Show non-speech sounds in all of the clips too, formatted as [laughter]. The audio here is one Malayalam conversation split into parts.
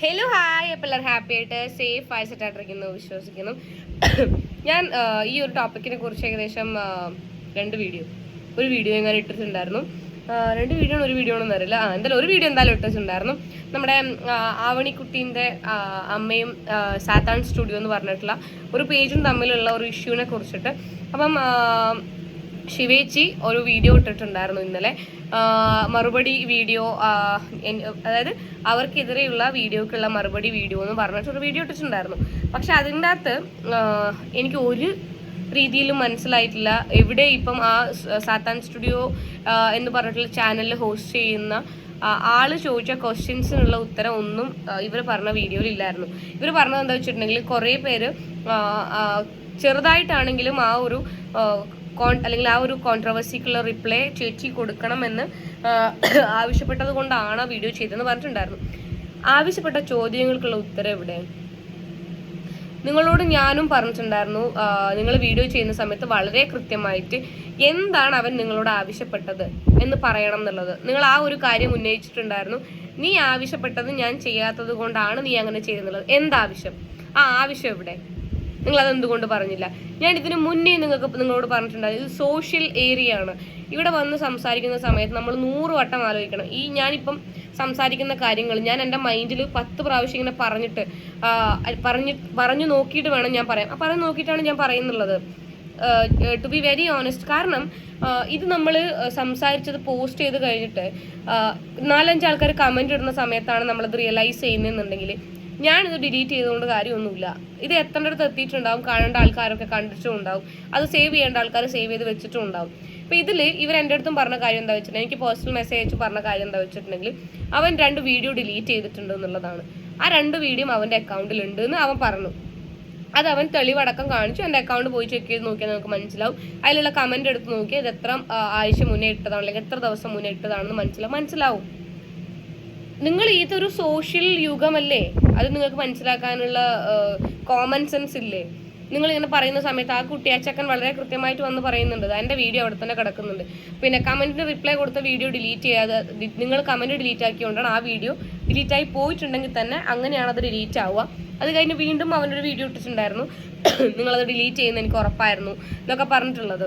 ഹലോ ഹായ് അപ്പോൾ എല്ലാവരും ഹാപ്പി ആയിട്ട് സേഫ് ആയി സെറ്റായിട്ടിരിക്കുന്നു വിശ്വസിക്കുന്നു. ഞാൻ ഈ ഒരു ടോപ്പിക്കിനെ കുറിച്ച് ഏകദേശം രണ്ട് വീഡിയോ ഒരു വീഡിയോ ഞാൻ ഇട്ടിട്ടുണ്ടായിരുന്നു. രണ്ട് വീഡിയോ ഒരു വീഡിയോ ഒന്നും അറിയില്ല. ആ എന്തായാലും ഒരു വീഡിയോ എന്തായാലും ഇട്ടിട്ടുണ്ടായിരുന്നു. നമ്മുടെ ആവണിക്കുട്ടീന്റെ അമ്മയും സാത്താൻ സ്റ്റുഡിയോ എന്ന് പറഞ്ഞിട്ടുള്ള ഒരു പേജും തമ്മിലുള്ള ഒരു ഇഷ്യൂവിനെ കുറിച്ചിട്ട്. അപ്പം ശിവേച്ചി ഒരു വീഡിയോ ഇട്ടിട്ടുണ്ടായിരുന്നു ഇന്നലെ. മറുപടി വീഡിയോ അതായത് അവർക്കെതിരെയുള്ള വീഡിയോക്കുള്ള മറുപടി വീഡിയോ എന്ന് പറഞ്ഞിട്ട് ഒരു വീഡിയോ ഇട്ടിട്ടുണ്ടായിരുന്നു. പക്ഷെ അതിന്റെ അകത്ത് എനിക്ക് ഒരു രീതിയിലും മനസ്സിലായിട്ടില്ല. എവിടെ ഇപ്പം ആ സാത്താൻ സ്റ്റുഡിയോ എന്ന് പറഞ്ഞിട്ടുള്ള ചാനലിൽ ഹോസ്റ്റ് ചെയ്യുന്ന ആൾ ചോദിച്ച ക്വസ്റ്റ്യൻസിനുള്ള ഉത്തരം ഒന്നും ഇവർ പറഞ്ഞ വീഡിയോയിൽ ഇല്ലായിരുന്നു. ഇവർ പറഞ്ഞത് എന്താ വെച്ചിട്ടുണ്ടെങ്കിൽ കുറേ പേര് ചെറുതായിട്ടാണെങ്കിലും ആ ഒരു കോൺ അല്ലെങ്കിൽ ആ ഒരു കോൺട്രവേഴ്സിക്കുള്ള റിപ്ലൈ ചേച്ചി കൊടുക്കണമെന്ന് ആവശ്യപ്പെട്ടത് കൊണ്ടാണ് ആ വീഡിയോ ചെയ്തതെന്ന് പറഞ്ഞിട്ടുണ്ടായിരുന്നു. ആവശ്യപ്പെട്ട ചോദ്യങ്ങൾക്കുള്ള ഉത്തരം എവിടെ? നിങ്ങളോട് ഞാനും പറഞ്ഞിട്ടുണ്ടായിരുന്നു നിങ്ങൾ വീഡിയോ ചെയ്യുന്ന സമയത്ത് വളരെ കൃത്യമായിട്ട് എന്താണ് അവൻ നിങ്ങളോട് ആവശ്യപ്പെട്ടത് എന്ന് പറയണം എന്നുള്ളത്. നിങ്ങൾ ആ ഒരു കാര്യം ഉന്നയിച്ചിട്ടുണ്ടായിരുന്നു. നീ ആവശ്യപ്പെട്ടത് ഞാൻ ചെയ്യാത്തത് കൊണ്ടാണ് നീ അങ്ങനെ ചെയ്യുന്നുള്ളത് എന്താവശ്യം? ആ ആവശ്യം എവിടെ? നിങ്ങൾ അതെന്തുകൊണ്ട് പറഞ്ഞില്ല? ഞാൻ ഇതിന് മുന്നേ നിങ്ങൾക്ക് നിങ്ങളോട് പറഞ്ഞിട്ടുണ്ടായിരുന്നു ഇത് സോഷ്യൽ ഏരിയ ആണ്. ഇവിടെ വന്ന് സംസാരിക്കുന്ന സമയത്ത് നമ്മൾ നൂറ് വട്ടം ആലോചിക്കണം. ഈ ഞാനിപ്പം സംസാരിക്കുന്ന കാര്യങ്ങൾ ഞാൻ എന്റെ മൈൻഡിൽ പത്ത് പ്രാവശ്യം ഇങ്ങനെ പറഞ്ഞിട്ട് പറഞ്ഞു പറഞ്ഞ് നോക്കിയിട്ട് വേണം ഞാൻ പറയാം ആ പറഞ്ഞു നോക്കിയിട്ടാണ് ഞാൻ പറയുന്നുള്ളത്. ടു ബി വെരി ഓണസ്റ്റ് കാരണം ഇത് നമ്മൾ സംസാരിച്ചത് പോസ്റ്റ് ചെയ്ത് കഴിഞ്ഞിട്ട് നാലഞ്ച് ആൾക്കാർ കമന്റ് ഇടുന്ന സമയത്താണ് നമ്മളത് റിയലൈസ് ചെയ്യുന്നതെന്നുണ്ടെങ്കിൽ ഞാനിത് ഡിലീറ്റ് ചെയ്തുകൊണ്ട് കാര്യമൊന്നുമില്ല. ഇത് എത്തേണ്ടടുത്ത് എത്തിയിട്ടുണ്ടാവും കാണേണ്ട ആൾക്കാരൊക്കെ കണ്ടിട്ടുണ്ടാവും. അത് സേവ് ചെയ്യേണ്ട ആൾക്കാർ സേവ് ചെയ്ത് വെച്ചിട്ടുണ്ടാവും. അപ്പോൾ ഇതിൽ ഇവർ എന്റെ അടുത്തും പറഞ്ഞ കാര്യം എന്താ വെച്ചിട്ടുണ്ടെങ്കിൽ എനിക്ക് പേഴ്സണൽ മെസ്സേജ് അയച്ച് പറഞ്ഞ കാര്യം എന്താ വെച്ചിട്ടുണ്ടെങ്കിൽ അവൻ രണ്ട് വീഡിയോ ഡിലീറ്റ് ചെയ്തിട്ടുണ്ട് എന്നുള്ളതാണ്. ആ രണ്ട് വീഡിയോ അവന്റെ അക്കൗണ്ടിലുണ്ട് എന്ന് അവൻ പറഞ്ഞു. അത് അവൻ തെളിവടക്കം കാണിച്ചു. എന്റെ അക്കൗണ്ട് പോയി ചെക്ക് ചെയ്ത് നോക്കിയാൽ നമുക്ക് മനസ്സിലാവും. അതിലുള്ള കമന്റ് എടുത്ത് നോക്കിയാൽ ഇത് എത്ര ആഴ്ച മുന്നേ ഇട്ടതാണ് അല്ലെങ്കിൽ എത്ര ദിവസം മുന്നേ ഇട്ടതാണെന്ന് മനസ്സിലാവും. മനസ്സിലാവും. നിങ്ങൾ ഇതൊരു സോഷ്യൽ യുഗമല്ലേ? അത് നിങ്ങൾക്ക് മനസ്സിലാക്കാനുള്ള കോമൺ സെൻസ് ഇല്ലേ? നിങ്ങൾ ഇങ്ങനെ പറയുന്ന സമയത്ത് ആ കുട്ടി വളരെ കൃത്യമായിട്ട് വന്ന് പറയുന്നുണ്ട്. എന്റെ വീഡിയോ അവിടെ തന്നെ കിടക്കുന്നുണ്ട്. പിന്നെ കമന്റിന് റിപ്ലൈ കൊടുത്ത വീഡിയോ ഡിലീറ്റ് ചെയ്യാതെ നിങ്ങൾ കമന്റ് ഡിലീറ്റ് ആക്കിയോണ്ടാണ് ആ വീഡിയോ ഡിലീറ്റ് ആയി പോയിട്ടുണ്ടെങ്കിൽ തന്നെ അങ്ങനെയാണ് അത് ഡിലീറ്റ് ആവുക. അത് കഴിഞ്ഞ് വീണ്ടും അവനൊരു വീഡിയോ ഇട്ടിട്ടുണ്ടായിരുന്നു. [clears throat] നിങ്ങളത് ഡിലീറ്റ് ചെയ്യുന്ന എനിക്ക് ഉറപ്പായിരുന്നു. എന്നൊക്കെ പറഞ്ഞിട്ടുള്ളത്.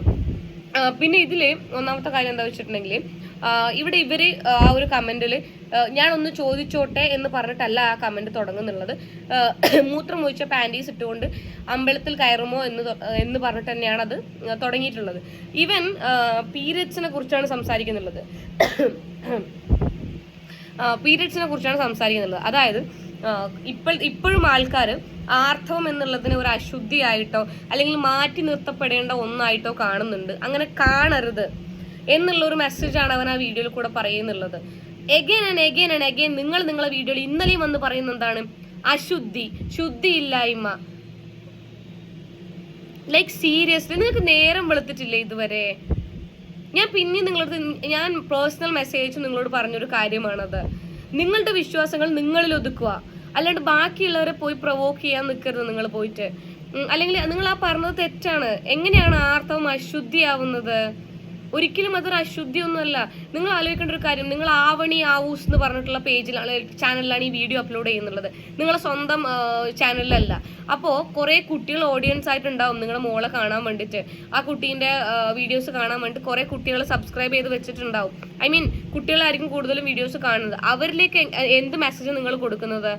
പിന്നെ ഇതിൽ ഒന്നാമത്തെ കാര്യം എന്താ വെച്ചിട്ടുണ്ടെങ്കിൽ ഇവിടെ ഇവർ ആ ഒരു കമന്റിൽ ഞാനൊന്ന് ചോദിച്ചോട്ടെ എന്ന് പറഞ്ഞിട്ടല്ല ആ കമന്റ് തുടങ്ങുന്നുള്ളത്. മൂത്രം ഒഴിച്ച പാന്റീസ് ഇട്ടുകൊണ്ട് അമ്പലത്തിൽ കയറുമോ എന്ന് എന്ന് പറഞ്ഞിട്ട് തന്നെയാണ് അത് തുടങ്ങിയിട്ടുള്ളത്. ഇവൻ പീരിയഡ്സിനെ കുറിച്ചാണ് സംസാരിക്കുന്നുള്ളത്. പീരിയഡ്സിനെ കുറിച്ചാണ് സംസാരിക്കുന്നുള്ളത്. അതായത് ഇപ്പോൾ ഇപ്പോഴും ആൾക്കാർ ആർത്തവം എന്നുള്ളതിനെ ഒരു അശുദ്ധിയായിട്ടോ അല്ലെങ്കിൽ മാറ്റി നിർത്തപ്പെടേണ്ട ഒന്നായിട്ടോ കാണുന്നുണ്ട്. അങ്ങനെ കാണരുത് എന്നുള്ള ഒരു മെസ്സേജാണ് അവൻ ആ വീഡിയോയിൽ കൂടെ പറയുന്നുള്ളത്. Again and again and again നിങ്ങൾ നിങ്ങളെ വീഡിയോയിൽ ഇന്നലെയും വന്ന് പറയുന്ന എന്താണ്? അശുദ്ധി ശുദ്ധിയില്ലായ്മ. ലൈക്ക് സീരിയസ്ലി നിങ്ങൾക്ക് നേരം വെളുത്തിട്ടില്ലേ ഇതുവരെ? ഞാൻ പിന്നെ നിങ്ങളോട് ഞാൻ പേഴ്സണൽ മെസ്സേജ് നിങ്ങളോട് പറഞ്ഞൊരു കാര്യമാണത്. നിങ്ങളുടെ വിശ്വാസങ്ങൾ നിങ്ങളിൽ ഒതുക്കുക. അല്ലാണ്ട് ബാക്കിയുള്ളവരെ പോയി പ്രൊവോക്ക് ചെയ്യാൻ നിൽക്കരുത് നിങ്ങൾ പോയിട്ട്. അല്ലെങ്കിൽ നിങ്ങൾ ആ പറഞ്ഞത് തെറ്റാണ്. എങ്ങനെയാണ് ആർത്തവം അശുദ്ധിയാവുന്നത്? ഒരിക്കലും അതൊരു അശുദ്ധിയൊന്നുമല്ല. നിങ്ങൾ ആലോചിക്കേണ്ട ഒരു കാര്യം നിങ്ങൾ ആവണി ആവൂസ് എന്ന് പറഞ്ഞിട്ടുള്ള പേജിലാണ് ചാനലിലാണ് ഈ വീഡിയോ അപ്ലോഡ് ചെയ്യുന്നുള്ളത്. നിങ്ങളെ സ്വന്തം ചാനലിലല്ല അപ്പോൾ കുറേ കുട്ടികൾ ഓഡിയൻസ് ആയിട്ടുണ്ടാവും നിങ്ങളുടെ മോളെ കാണാൻ വേണ്ടിയിട്ട്. ആ കുട്ടീന്റെ വീഡിയോസ് കാണാൻ വേണ്ടി കുറേ കുട്ടികൾ സബ്സ്ക്രൈബ് ചെയ്ത് വെച്ചിട്ടുണ്ടാവും. ഐ മീൻ കുട്ടികളായിരിക്കും കൂടുതലും വീഡിയോസ് കാണുന്നത്. അവരിലേക്ക് എന്ത് മെസ്സേജ് നിങ്ങൾ കൊടുക്കുന്നത്?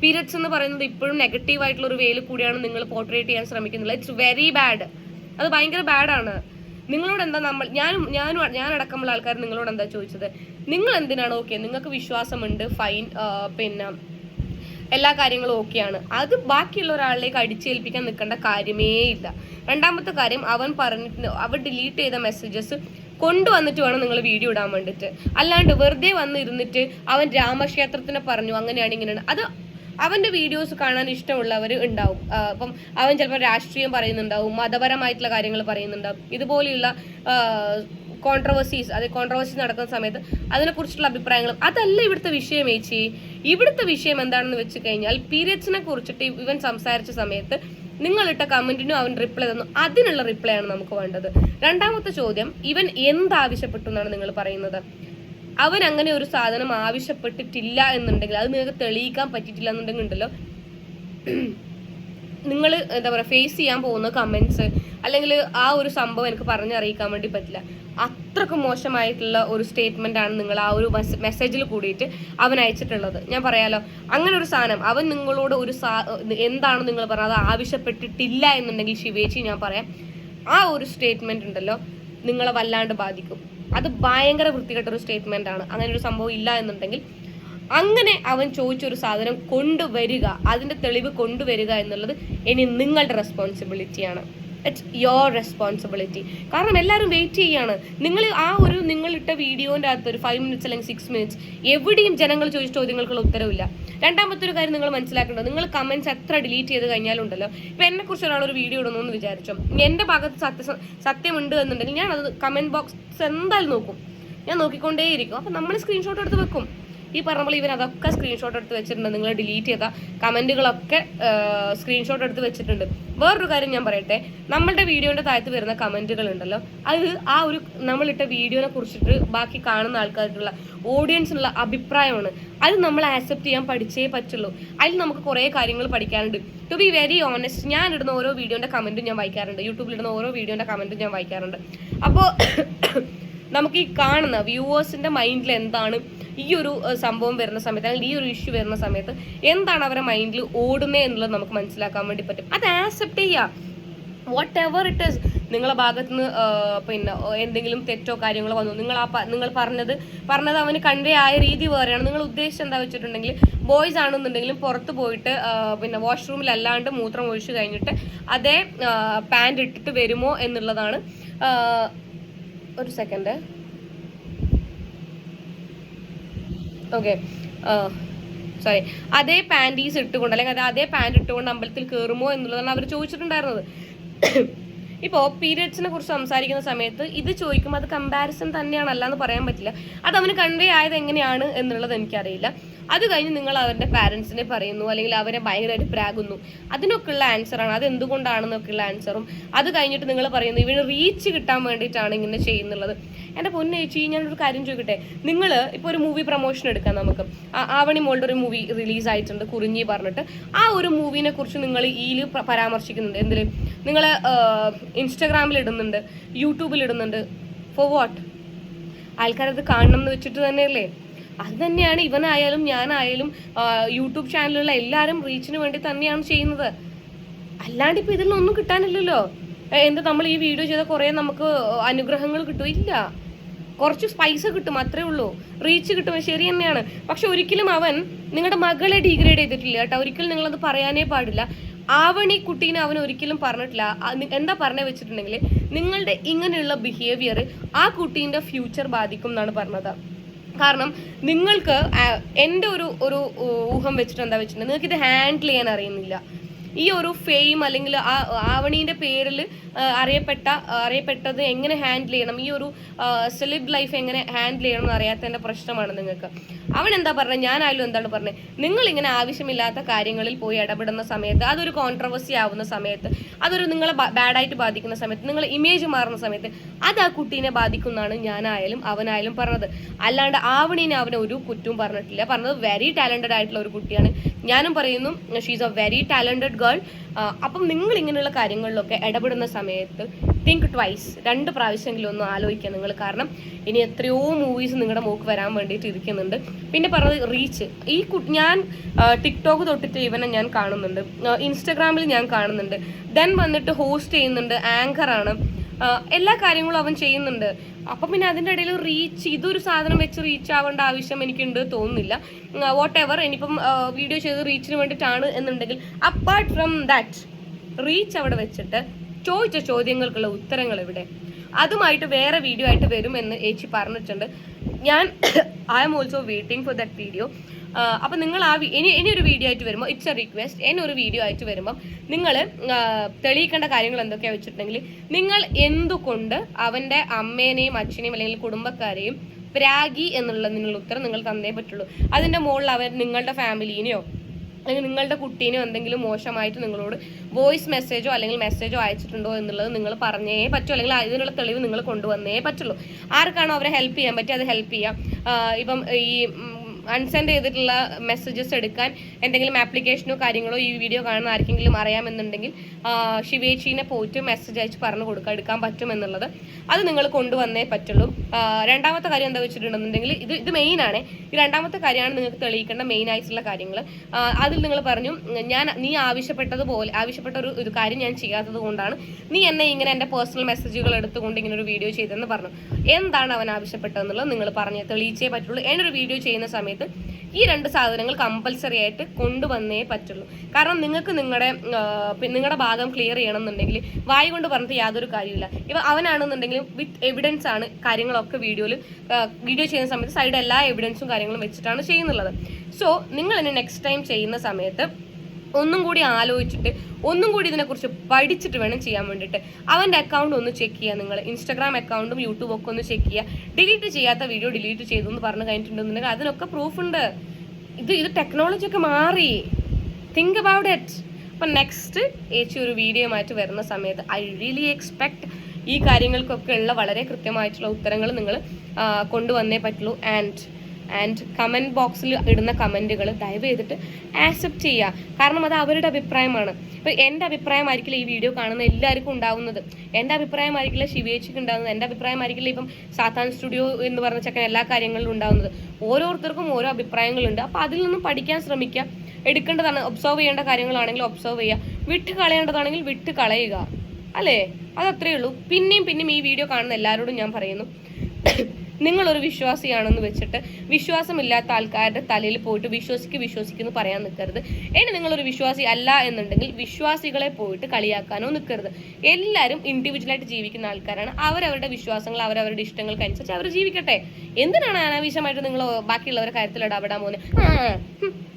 പീരിയഡ്സ് എന്ന് പറയുന്നത് ഇപ്പോഴും നെഗറ്റീവ് ആയിട്ടുള്ള ഒരു വേയിൽ കൂടിയാണ് നിങ്ങൾ പോർട്രേറ്റ് ചെയ്യാൻ ശ്രമിക്കുന്നത്. ഇറ്റ്സ് വെരി ബാഡ് അത് ഭയങ്കര ബാഡാണ് നിങ്ങളോട് എന്താ നമ്മൾ ഞാനും ഞാനും ഞാനടക്കമുള്ള ആൾക്കാർ നിങ്ങളോട് എന്താ ചോദിച്ചത്? നിങ്ങൾ എന്തിനാണ് ഓക്കെ നിങ്ങൾക്ക് വിശ്വാസമുണ്ട് ഫൈൻ പിന്നെ എല്ലാ കാര്യങ്ങളും ഓക്കെയാണ് അത് ബാക്കിയുള്ള ഒരാളിലേക്ക് അടിച്ചേൽപ്പിക്കാൻ നിൽക്കേണ്ട കാര്യമേ ഇല്ല. രണ്ടാമത്തെ കാര്യം അവൻ പറഞ്ഞിട്ട് അവൻ ഡിലീറ്റ് ചെയ്ത മെസ്സേജസ് കൊണ്ടുവന്നിട്ട് വേണം നിങ്ങൾ വീഡിയോ ഇടാൻ വേണ്ടിയിട്ട്. അല്ലാണ്ട് വെറുതെ വന്നിരുന്നിട്ട് അവൻ രാമക്ഷേത്രത്തിനെ പറഞ്ഞു അങ്ങനെയാണ് ഇങ്ങനെയാണ്. അത് അവന്റെ വീഡിയോസ് കാണാൻ ഇഷ്ടമുള്ളവർ ഉണ്ടാവും. അപ്പം അവൻ ചിലപ്പോൾ രാഷ്ട്രീയം പറയുന്നുണ്ടാവും മതപരമായിട്ടുള്ള കാര്യങ്ങൾ പറയുന്നുണ്ടാവും. ഇതുപോലെയുള്ള കോൺട്രവേഴ്സീസ് അതായത് കോൺട്രവേഴ്സി നടക്കുന്ന സമയത്ത് അതിനെക്കുറിച്ചുള്ള അഭിപ്രായങ്ങളും അതല്ല ഇവിടുത്തെ വിഷയം ഏച്ചി. ഇവിടുത്തെ വിഷയം എന്താണെന്ന് വെച്ച് കഴിഞ്ഞാൽ പീരിയഡ്സിനെ കുറിച്ചിട്ട് ഇവൻ സംസാരിച്ച സമയത്ത് നിങ്ങളിട്ട കമന്റിനും അവൻ റിപ്ലൈ തന്നു. അതിനുള്ള റിപ്ലൈ ആണ് നമുക്ക് വേണ്ടത്. രണ്ടാമത്തെ ചോദ്യം ഇവൻ എന്താവശ്യപ്പെട്ടു എന്നാണ് നിങ്ങൾ പറയുന്നത്? അവൻ അങ്ങനെ ഒരു സാധനം ആവശ്യപ്പെട്ടിട്ടില്ല എന്നുണ്ടെങ്കിൽ അത് നിങ്ങൾക്ക് തെളിയിക്കാൻ പറ്റിയിട്ടില്ല എന്നുണ്ടെങ്കിൽ ഉണ്ടല്ലോ. നിങ്ങൾ എന്താ പറയുക ഫേസ് ചെയ്യാൻ പോകുന്ന കമൻസ് അല്ലെങ്കിൽ ആ ഒരു സംഭവം എനിക്ക് പറഞ്ഞറിയിക്കാൻ വേണ്ടി പറ്റില്ല. അത്രയ്ക്ക് മോശമായിട്ടുള്ള ഒരു സ്റ്റേറ്റ്മെന്റ് ആണ് നിങ്ങൾ ആ ഒരു മെസ്സേജിൽ കൂടിയിട്ട് അവൻ അയച്ചിട്ടുള്ളത്. ഞാൻ പറയാലോ അങ്ങനെ ഒരു സാധനം അവൻ നിങ്ങളോട് ഒരു സാ എന്താണ് നിങ്ങൾ പറഞ്ഞത്? ആവശ്യപ്പെട്ടിട്ടില്ല എന്നുണ്ടെങ്കിൽ ശിവേച്ചി ഞാൻ പറയാം. ആ ഒരു സ്റ്റേറ്റ്മെന്റ് ഉണ്ടല്ലോ നിങ്ങളെ വല്ലാണ്ട് ബാധിക്കും. അത് ഭയങ്കര വൃത്തികെട്ട ഒരു സ്റ്റേറ്റ്മെന്റ് ആണ്. അങ്ങനെ ഒരു സംഭവം ഇല്ല എന്നുണ്ടെങ്കിൽ അങ്ങനെ അവൻ ചോദിച്ചൊരു സാധനം കൊണ്ടുവരിക അതിന്റെ തെളിവ് കൊണ്ടുവരിക എന്നുള്ളത് ഇനി നിങ്ങളുടെ റെസ്പോൺസിബിലിറ്റിയാണ് ഇറ്റ്സ് യോർ റെസ്പോൺസിബിലിറ്റി കാരണം എല്ലാവരും വെയിറ്റ് ചെയ്യാണ്. നിങ്ങൾ ആ ഒരു നിങ്ങളിട്ട വീഡിയോന്റെ അകത്ത് ഒരു ഫൈവ് മിനിറ്റ്സ് അല്ലെങ്കിൽ സിക്സ് മിനിറ്റ്സ് എവിടെയും ജനങ്ങൾ ചോദിച്ച ചോദ്യങ്ങൾക്കുള്ള ഉത്തരവില്ല. രണ്ടാമത്തെ ഒരു കാര്യം നിങ്ങൾ മനസ്സിലാക്കേണ്ടത് നിങ്ങൾ കമന്റ്സ് എത്ര ഡിലീറ്റ് ചെയ്ത് കഴിഞ്ഞാലുണ്ടല്ലോ. ഇപ്പം എന്നെക്കുറിച്ച് ഒരാൾ ഒരു വീഡിയോ ഇടുന്നു എന്ന് വിചാരിച്ചോ. എന്റെ ഭാഗത്ത് സത്യ സത്യമുണ്ട് എന്നുണ്ടെങ്കിൽ ഞാൻ കമന്റ് ബോക്സ് എന്തായാലും നോക്കും. ഞാൻ നോക്കിക്കൊണ്ടേയിരിക്കും. അപ്പം നമ്മൾ സ്ക്രീൻഷോട്ട് എടുത്ത് വെക്കും. ഈ പറഞ്ഞ പോലെ ഇവൻ അതൊക്കെ സ്ക്രീൻഷോട്ട് എടുത്ത് വെച്ചിട്ടുണ്ട്. നിങ്ങൾ ഡിലീറ്റ് ചെയ്ത കമന്റുകളൊക്കെ സ്ക്രീൻഷോട്ട് എടുത്ത് വെച്ചിട്ടുണ്ട്. വേറൊരു കാര്യം ഞാൻ പറയട്ടെ. നമ്മളുടെ വീഡിയോന്റെ താഴത്ത് വരുന്ന കമന്റുകൾ ഉണ്ടല്ലോ. അത് ആ ഒരു നമ്മളിട്ട വീഡിയോനെ കുറിച്ചിട്ട് ബാക്കി കാണുന്ന ആൾക്കാർക്കുള്ള ഓഡിയൻസിനുള്ള അഭിപ്രായമാണ്. അത് നമ്മൾ ആക്സെപ്റ്റ് ചെയ്യാൻ പഠിച്ചേ പറ്റുള്ളൂ. അതിൽ നമുക്ക് കുറേ കാര്യങ്ങൾ പഠിക്കാനുണ്ട്. ടു ബി വെരി ഓണസ്റ്റ് ഞാൻ ഇടുന്ന ഓരോ വീഡിയോന്റെ കമന്റും ഞാൻ വായിക്കാറുണ്ട്. യൂട്യൂബിൽ ഇടുന്ന ഓരോ വീഡിയോന്റെ കമന്റും ഞാൻ വായിക്കാറുണ്ട്. അപ്പോൾ നമുക്ക് ഈ കാണുന്ന വ്യൂവേഴ്സിന്റെ മൈൻഡിൽ എന്താണ് ഈ ഒരു സംഭവം വരുന്ന സമയത്ത് അല്ലെങ്കിൽ ഈ ഒരു ഇഷ്യൂ വരുന്ന സമയത്ത് എന്താണ് അവരുടെ മൈൻഡിൽ ഓടുന്നത് എന്നുള്ളത് നമുക്ക് മനസ്സിലാക്കാൻ വേണ്ടി പറ്റും. അത് ആക്സെപ്റ്റ് ചെയ്യുക വാട്ട് എവർ ഇറ്റ് ഇസ് നിങ്ങളെ ഭാഗത്ത് നിന്ന് പിന്നെ എന്തെങ്കിലും തെറ്റോ കാര്യങ്ങളോ വന്നു. നിങ്ങൾ ആ നിങ്ങൾ പറഞ്ഞത് പറഞ്ഞത് അവന് കൺവേ ആയ രീതി വേറെയാണ്. നിങ്ങൾ ഉദ്ദേശിച്ചത് എന്താ വെച്ചിട്ടുണ്ടെങ്കിൽ ബോയ്സ് ആണെന്നുണ്ടെങ്കിലും പുറത്ത് പോയിട്ട് പിന്നെ വാഷ്റൂമിൽ അല്ലാണ്ട് മൂത്രം ഒഴിച്ചു കഴിഞ്ഞിട്ട് അതേ പാന്റ് ഇട്ടിട്ട് വരുമോ എന്നുള്ളതാണ്. ഒരു സെക്കൻഡ് ഓക്കെ സോറി അതേ പാന്റീസ് ഇട്ടുകൊണ്ട് അല്ലെങ്കിൽ അതേ പാന്റ് ഇട്ടുകൊണ്ട് അമ്പലത്തിൽ കയറുമോ എന്നുള്ളതാണ് അവർ ചോദിച്ചിട്ടുണ്ടായിരുന്നത്. ഇപ്പോൾ പീരിയഡ്സിനെ കുറിച്ച് സംസാരിക്കുന്ന സമയത്ത് ഇത് ചോദിക്കുമ്പോൾ അത് കമ്പാരിസൺ തന്നെയാണല്ല എന്ന് പറയാൻ പറ്റില്ല. അത് അവന് കൺവേ ആയത് എങ്ങനെയാണ് എന്നുള്ളത് എനിക്കറിയില്ല. അത് കഴിഞ്ഞ് നിങ്ങൾ അവരുടെ പാരൻസിനെ പറയുന്നു അല്ലെങ്കിൽ അവരെ ഭയങ്കരമായിട്ട് പ്രാകുന്നു. അതിനൊക്കെയുള്ള ആൻസറാണ് അത് എന്തുകൊണ്ടാണെന്നൊക്കെയുള്ള ആൻസറും അത് കഴിഞ്ഞിട്ട് നിങ്ങൾ പറയുന്നു ഇവന് റീച്ച് കിട്ടാൻ വേണ്ടിയിട്ടാണ് ഇങ്ങനെ ചെയ്യുന്നുള്ളത്. എന്റെ പൊന്നേച്ചി ഞാനൊരു കാര്യം ചോദിക്കട്ടെ? നിങ്ങൾ ഇപ്പോൾ ഒരു മൂവി പ്രൊമോഷൻ എടുക്കാം നമുക്ക്. ആവണി മോളുടെ ഒരു മൂവി റിലീസ് ആയിട്ടുണ്ട് കുറിഞ്ഞി പറഞ്ഞിട്ട്. ആ ഒരു മൂവിനെ കുറിച്ച് നിങ്ങൾ ഈയിൽ പരാമർശിക്കുന്നുണ്ട്. എന്തിൽ നിങ്ങൾ ഇൻസ്റ്റഗ്രാമിൽ ഇടുന്നുണ്ട് യൂട്യൂബിൽ ഇടുന്നുണ്ട് ഫോർ വാട്ട് ആൾക്കാരത് കാണണം എന്ന് വെച്ചിട്ട് തന്നെയല്ലേ? അത് തന്നെയാണ് ഇവനായാലും ഞാനായാലും യൂട്യൂബ് ചാനലുള്ള എല്ലാവരും റീച്ചിന് വേണ്ടി തന്നെയാണ് ചെയ്യുന്നത്. അല്ലാണ്ട് ഇപ്പം ഇതിലൊന്നും കിട്ടാനില്ലല്ലോ. എന്ത് നമ്മൾ ഈ വീഡിയോ ചെയ്ത കുറേ നമുക്ക് അനുഗ്രഹങ്ങൾ കിട്ടും? ഇല്ല. കുറച്ച് സ്പൈസ് കിട്ടും അത്രേ ഉള്ളൂ. റീച്ച് കിട്ടും ശരി തന്നെയാണ്. പക്ഷെ ഒരിക്കലും അവൻ നിങ്ങളുടെ മകളെ ഡീഗ്രേഡ് ചെയ്തിട്ടില്ല കേട്ടോ. ഒരിക്കലും നിങ്ങളത് പറയാനേ പാടില്ല. ആവണി കുട്ടീനെ അവൻ ഒരിക്കലും പറഞ്ഞിട്ടില്ല. എന്താ പറഞ്ഞു വെച്ചിട്ടുണ്ടെങ്കിൽ നിങ്ങളുടെ ഇങ്ങനെയുള്ള ബിഹേവിയർ ആ കുട്ടീന്റെ ഫ്യൂച്ചർ ബാധിക്കും എന്നാണ് പറഞ്ഞത്. കാരണം നിങ്ങൾക്ക് എന്റെ ഒരു ഒരു ഊഹം വെച്ചിട്ട് എന്താ വെച്ചിട്ടുണ്ടെങ്കിൽ നിങ്ങൾക്ക് ഇത് ഹാൻഡിൽ ചെയ്യാൻ അറിയുന്നില്ല. ഈ ഒരു ഫെയിം അല്ലെങ്കിൽ ആ ആവണീന്റെ പേരിൽ അറിയപ്പെട്ട അറിയപ്പെട്ടത് എങ്ങനെ ഹാൻഡിൽ ചെയ്യണം? ഈ ഒരു സെലിബ് ലൈഫ് എങ്ങനെ ഹാൻഡിൽ ചെയ്യണം എന്ന് അറിയാത്തതിന്റെ പ്രശ്നമാണ് നിങ്ങൾക്ക്. അവൻ എന്താ പറഞ്ഞത് ഞാനായാലും എന്താണ് പറഞ്ഞത് നിങ്ങൾ ഇങ്ങനെ ആവശ്യമില്ലാത്ത കാര്യങ്ങളിൽ പോയി ഇടപെടുന്ന സമയത്ത് അതൊരു കോൺട്രവേഴ്സി ആവുന്ന സമയത്ത് അതൊരു നിങ്ങളെ ബാഡായിട്ട് ബാധിക്കുന്ന സമയത്ത് നിങ്ങൾ ഇമേജ് മാറുന്ന സമയത്ത് അത് ആ കുട്ടീനെ ബാധിക്കുന്നതാണ് ഞാനായാലും അവനായാലും പറഞ്ഞത്. അല്ലാണ്ട് ആവണീനെ അവനെ ഒരു കുറ്റവും പറഞ്ഞിട്ടില്ല. പറഞ്ഞത് വെരി ടാലന്റഡ് ആയിട്ടുള്ള ഒരു കുട്ടിയാണ്. ഞാനും പറയുന്നു she's a very talented girl അപ്പം നിങ്ങൾ ഇങ്ങനെയുള്ള കാര്യങ്ങളിലൊക്കെ ഇടപെടുന്ന സമയത്ത് തിങ്ക് ട്വൈസ് രണ്ട് പ്രാവശ്യമെങ്കിലും ഒന്ന് ആലോചിക്കുക നിങ്ങൾ. കാരണം ഇനി എത്രയോ മൂവീസ് നിങ്ങളുടെ മൂക്ക് വരാൻ വേണ്ടിയിട്ട് ഇരിക്കുന്നുണ്ട്. പിന്നെ പറഞ്ഞത് റീച്ച് ഈ ഞാൻ ടിക്ടോക്ക് തൊട്ടിട്ട് ഇവനെ ഞാൻ കാണുന്നുണ്ട്. ഇൻസ്റ്റഗ്രാമിൽ ഞാൻ കാണുന്നുണ്ട്. ദെൻ വന്നിട്ട് ഹോസ്റ്റ് ചെയ്യുന്നുണ്ട് ആങ്കറാണ് എല്ലാ കാര്യങ്ങളും അവൻ ചെയ്യുന്നുണ്ട്. അപ്പം പിന്നെ അതിന്റെ ഇടയിൽ റീച്ച് ഇതൊരു സാധനം വെച്ച് റീച്ച് ആവേണ്ട ആവശ്യം എനിക്കുണ്ട് തോന്നുന്നില്ല. വാട്ട് എവർ ഇനിയിപ്പം വീഡിയോ ചെയ്ത് റീച്ചിന് വേണ്ടിയിട്ടാണ് എന്നുണ്ടെങ്കിൽ അപ്പാർട്ട് ഫ്രം ദാറ്റ് റീച്ച് അവിടെ വെച്ചിട്ട് ചോദിച്ച ചോദ്യങ്ങൾക്കുള്ള ഉത്തരങ്ങൾ ഇവിടെ അതുമായിട്ട് വേറെ വീഡിയോ ആയിട്ട് വരും എന്ന് ഏച്ചി പറഞ്ഞിട്ടുണ്ട്. ഞാൻ I am also waiting for that video അപ്പം നിങ്ങൾ ആ ഇനി ഇനി ഒരു വീഡിയോ ആയിട്ട് വരുമ്പോൾ ഇറ്റ്സ് എ റിക്വസ്റ്റ് ഇനി ഒരു വീഡിയോ ആയിട്ട് വരുമ്പം നിങ്ങൾ തെളിയിക്കേണ്ട കാര്യങ്ങൾ എന്തൊക്കെയാണെന്ന് വെച്ചിട്ടുണ്ടെങ്കിൽ നിങ്ങൾ എന്തുകൊണ്ട് അവന്റെ അമ്മേനെയും അച്ഛനെയും അല്ലെങ്കിൽ കുടുംബക്കാരെയും പ്രാഗി എന്നുള്ളതിനുള്ള ഉത്തരം നിങ്ങൾ തന്നേ പറ്റുള്ളൂ. അതിന്റെ മുകളിൽ അവർ നിങ്ങളുടെ ഫാമിലീനെയോ അല്ലെങ്കിൽ നിങ്ങളുടെ കുട്ടീനോ എന്തെങ്കിലും മോശമായിട്ട് നിങ്ങളോട് വോയിസ് മെസ്സേജോ അല്ലെങ്കിൽ മെസ്സേജോ അയച്ചിട്ടുണ്ടോ എന്നുള്ളത് നിങ്ങൾ പറഞ്ഞേ പറ്റൂ. അല്ലെങ്കിൽ അതിനുള്ള തെളിവ് നിങ്ങൾ കൊണ്ടുവന്നേ പറ്റുള്ളൂ. ആർക്കാണോ അവരെ ഹെൽപ്പ് ചെയ്യാൻ പറ്റുക അത് ഹെൽപ്പ് ചെയ്യാം. ഇപ്പം ഈ അൺസെൻഡ് ചെയ്തിട്ടുള്ള മെസ്സേജസ് എടുക്കാൻ എന്തെങ്കിലും ആപ്ലിക്കേഷനോ കാര്യങ്ങളോ ഈ വീഡിയോ കാണുന്ന ആർക്കെങ്കിലും അറിയാമെന്നുണ്ടെങ്കിൽ ശിവേച്ചിനെ പോയിട്ട് മെസ്സേജ് അയച്ച് പറഞ്ഞു കൊടുക്കുക എടുക്കാൻ പറ്റും എന്നുള്ളത് അത് നിങ്ങൾ കൊണ്ടുവന്നേ പറ്റുള്ളൂ. രണ്ടാമത്തെ കാര്യം എന്താ വെച്ചിട്ടുണ്ടെന്നുണ്ടെങ്കിൽ ഇത് ഇത് മെയിൻ ആണ്. ഈ രണ്ടാമത്തെ കാര്യമാണ് നിങ്ങൾക്ക് തെളിയിക്കേണ്ട മെയിൻ ആയിട്ടുള്ള കാര്യങ്ങൾ അതിൽ നിങ്ങൾ പറഞ്ഞു ഞാൻ നീ ആവശ്യപ്പെട്ടതുപോലെ ആവശ്യപ്പെട്ട ഒരു ഒരു കാര്യം ഞാൻ ചെയ്യാത്തത് കൊണ്ടാണ് നീ എന്നെ ഇങ്ങനെ എന്റെ പേഴ്സണൽ മെസ്സേജുകൾ എടുത്തുകൊണ്ട് ഇങ്ങനെ ഒരു വീഡിയോ ചെയ്തെന്ന് പറഞ്ഞു. എന്താണ് അവൻ ആവശ്യപ്പെട്ടതെന്നുള്ളത് നിങ്ങൾ പറഞ്ഞ് തെളിയിച്ചേ പറ്റുള്ളൂ. എന്നൊരു വീഡിയോ ചെയ്യുന്ന സമയത്ത് ഈ രണ്ട് സാധനങ്ങൾ കമ്പൽസറി ആയിട്ട് കൊണ്ടുവന്നേ പറ്റുള്ളൂ. കാരണം നിങ്ങൾക്ക് നിങ്ങളുടെ നിങ്ങളുടെ ഭാഗം ക്ലിയർ ചെയ്യണമെന്നുണ്ടെങ്കിൽ വായി കൊണ്ട് പറഞ്ഞിട്ട് യാതൊരു കാര്യമില്ല ഇപ്പം അവനാണെന്നുണ്ടെങ്കിലും വിത്ത് എവിഡൻസ് ആണ് കാര്യങ്ങളൊക്കെ വീഡിയോയിൽ വീഡിയോ ചെയ്യുന്ന സമയത്ത് സൈഡ് എല്ലാ എവിഡൻസും കാര്യങ്ങളും വെച്ചിട്ടാണ് ചെയ്യുന്നുള്ളത്. സോ നിങ്ങൾ ഇനി നെക്സ്റ്റ് ടൈം ചെയ്യുന്ന സമയത്ത് ഒന്നും കൂടി ആലോചിച്ചിട്ട് ഒന്നും കൂടി ഇതിനെക്കുറിച്ച് പഠിച്ചിട്ട് വേണം ചെയ്യാൻ വേണ്ടിയിട്ട്. അവന്റെ അക്കൗണ്ട് ഒന്ന് ചെക്ക് ചെയ്യുക നിങ്ങൾ. ഇൻസ്റ്റാഗ്രാം അക്കൗണ്ടും യൂട്യൂബ് ഒക്കെ ഒന്ന് ചെക്ക് ചെയ്യുക ഡിലീറ്റ് ചെയ്യാത്ത വീഡിയോ ഡിലീറ്റ് ചെയ്തു എന്ന് പറഞ്ഞു കഴിഞ്ഞിട്ടുണ്ടെന്നുണ്ടെങ്കിൽ അതിനൊക്കെ പ്രൂഫ് ഉണ്ട്. ഇത് ഇത് ടെക്നോളജി ഒക്കെ മാറി. തിങ്ക് അബൌട്ട് ഇറ്റ് അപ്പം നെക്സ്റ്റ് ഏച്ചി ഒരു വീഡിയോ ആയിട്ട് വരുന്ന സമയത്ത് ഐ റിയലി എക്സ്പെക്ട് ഈ കാര്യങ്ങൾക്കൊക്കെ ഉള്ള വളരെ കൃത്യമായിട്ടുള്ള ഉത്തരങ്ങൾ നിങ്ങൾ കൊണ്ടുവന്നേ പറ്റുള്ളൂ. ആൻഡ് ആൻഡ് കമന്റ് ബോക്സിൽ ഇടുന്ന കമന്റുകൾ ദയവ് ചെയ്തിട്ട് ആക്സെപ്റ്റ് ചെയ്യുക. കാരണം അത് അവരുടെ അഭിപ്രായമാണ്. ഇപ്പം എന്റെ അഭിപ്രായമായിരിക്കില്ല ഈ വീഡിയോ കാണുന്ന എല്ലാവർക്കും ഉണ്ടാവുന്നത്. എന്റെ അഭിപ്രായമായിരിക്കില്ല ശിവേച്ചിക്ക് ഉണ്ടാകുന്നത് എന്റെ അഭിപ്രായമായിരിക്കില്ല ഇപ്പം സാത്താൻ സ്റ്റുഡിയോ എന്ന് പറഞ്ഞ ചക്കൻ എല്ലാ കാര്യങ്ങളിലും ഉണ്ടാകുന്നത് ഓരോരുത്തർക്കും ഓരോ അഭിപ്രായങ്ങളുണ്ട്. അപ്പോൾ അതിൽ നിന്നും പഠിക്കാൻ ശ്രമിക്കുക. എടുക്കേണ്ടതാണ്. ഒബ്സർവ് ചെയ്യേണ്ട കാര്യങ്ങളാണെങ്കിൽ ഒബ്സർവ് ചെയ്യുക. വിട്ട് കളയേണ്ടതാണെങ്കിൽ വിട്ട് കളയുക. അല്ലേ? അതത്രേ ഉള്ളൂ. പിന്നെയും പിന്നെയും ഈ വീഡിയോ കാണുന്ന എല്ലാവരോടും ഞാൻ പറയുന്നു. നിങ്ങളൊരു വിശ്വാസിയാണെന്ന് വെച്ചിട്ട് വിശ്വാസമില്ലാത്ത ആൾക്കാരുടെ തലയിൽ പോയിട്ട് വിശ്വസിക്ക് വിശ്വസിക്കുന്നു പറയാൻ നിൽക്കരുത്. ഇനി നിങ്ങളൊരു വിശ്വാസി അല്ല എന്നുണ്ടെങ്കിൽ വിശ്വാസികളെ പോയിട്ട് കളിയാക്കാനോ നിൽക്കരുത്. എല്ലാവരും ഇൻഡിവിജ്വലായിട്ട് ജീവിക്കുന്ന ആൾക്കാരാണ്. അവരവരുടെ വിശ്വാസങ്ങൾ അവരവരുടെ ഇഷ്ടങ്ങൾക്കനുസരിച്ച് അവർ ജീവിക്കട്ടെ. എന്തിനാണ് അനാവശ്യമായിട്ട് നിങ്ങൾ ബാക്കിയുള്ളവരുടെ കാര്യത്തിൽ ഇടപെടാൻ പോകുന്നത്